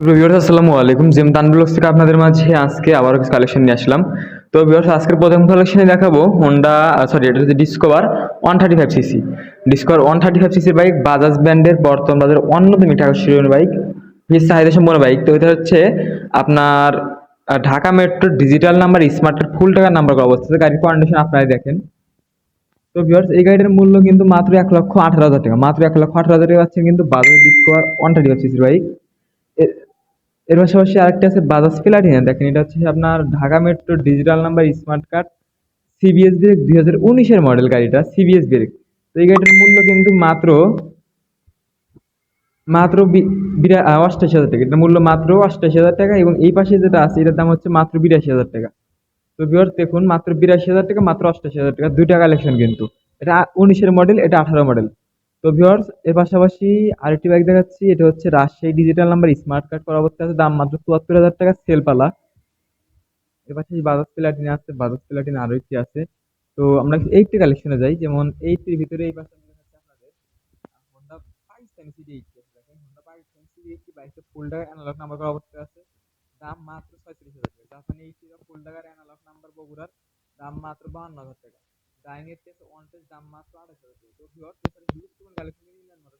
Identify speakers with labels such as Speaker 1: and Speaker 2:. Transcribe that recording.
Speaker 1: Viewers আসসালামু আলাইকুম। Gym তানবুলক্স থেকে আপনাদের মাঝে আজকে আবারও কিছু কালেকশন নিয়ে আসলাম। তো ভিউয়ার্স আজকের প্রথম কালেকশনে দেখাবো হোন্ডা সরি এটা হচ্ছে Discover one thirty five CC Discover one thirty five সিসির বাইক বাজাজ ব্র্যান্ডের বর্তমান বাজারের অন্যতম টাকা শিরোহী বাইক বেশ চাহিদা সম্পন্ন বাইক তো এটা হচ্ছে আপনার ঢাকা মেট্রো ডিজিটাল নাম্বার স্মার্টের ফুল টাকার নাম্বার করা অবস্থা গাড়ির কন্ডিশন আপনারাই দেখেন। তো ভিউয়ার্স এই গাড়িটার মূল্য কিন্তু মাত্র এক লক্ষ আঠারো হাজার টাকা। মাত্র এক লক্ষ আঠারো হাজার টাকা পাচ্ছেন কিন্তু Bajaj Discover one thirty five সিসির বাইক এর পাশাপাশি আরেকটা আছে বাজাজ প্লাটিনা দেখেন, এটা হচ্ছে আপনার Dhaka metro digital number, smart card CBS brake দুই হাজার উনিশের মডেল গাড়িটা সিবিএস ব্রেক তো এই গাড়িটার মূল্য কিন্তু মাত্র মাত্র অষ্টাশি হাজার টাকা। এটার মূল্য মাত্র অষ্টাশি হাজার টাকা এবং এই পাশে যেটা আছে, এটার দাম হচ্ছে মাত্র বিরাশি হাজার টাকা। তো ভিউয়ার্স দেখুন, মাত্র বিরাশি হাজার টাকা, মাত্র অষ্টাশি হাজার টাকা। দুইটা কালেকশন কিন্তু। এটা উনিশের মডেল, এটা আঠারো মডেল। তো ভিউয়ার্স এর পাশাপাশি আরেকটি বাইক দেখাচ্ছি, এটা হচ্ছে Rajshahi digital number smart card করা অবস্থায় আছে, দাম মাত্র চুয়াত্তর হাজার টাকা সেল পালা। এর পাশাপাশি বাজাজ প্লাটিনা আছে, বাজাজ প্লাটিন আরও একটি আছে। তো আমরা এইটটি কালেকশনে যাই, যেমন এইটটির ভিতরে এই পাশে ফুল অ্যানালগ নাম্বার আছে। দাম মাত্র ছয়ত্রিশ হাজার টাকা। জাপানি ফুল টাকার অ্যানালগ নাম্বার বগুড়ার, দাম মাত্র বাহান্ন হাজার টাকা। ডাইনের টেস্ট ওয়ান টেস্ট দাম মাত্র আঠাশ হাজার টাকা তো ভিউয়ার্স এছাড়া হিউজ পরিমাণ কালেকশন ইন্ডিয়ান মোটরস